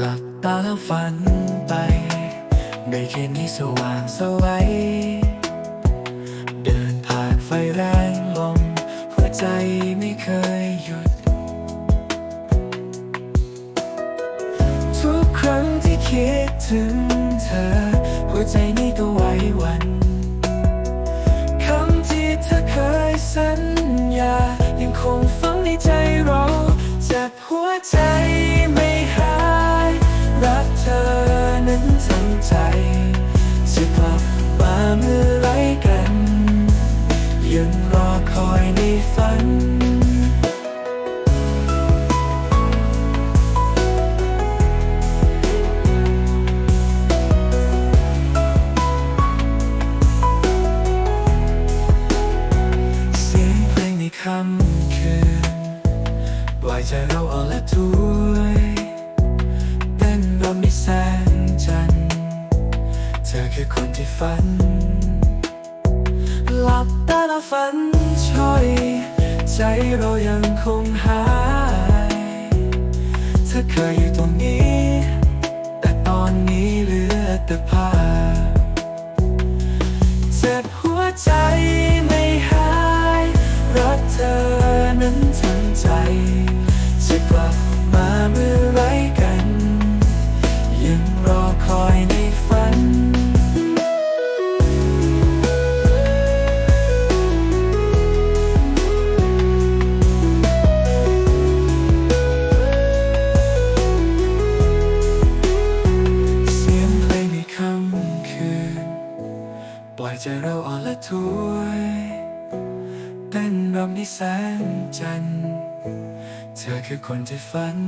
ตาแล้วฝันไปในคืนนี้สว่างสวัยเดินผ่านไฟแรงลม หัวใจไม่เคยหยุด ทุกครั้งที่คิดถึงเธอ หัวใจนี้ก็ไหวหวันคำที่เธอเคยสัญญา ยังคงฝังในใจเราเจ็บหัวใจ ฝัน เสียงเพลงในค่ำคืนปล่อยใจเราอ่อนและถวยเต้นรำในแสงจันทร์เธอคือคนที่ฝัน หลับตาแล้วฝันช่อย ใจเรายังคงหายเธอเคยอยู่ตรงนี้ แต่ตอนนี้เหลือแต่ภาพเจ็บหัวใจไม่หาย รักเธอนั้นทั้งใจ จะเราอ่อนละถวยเต้นรำในแสงจันทร์เธอคือคนที่ฝัน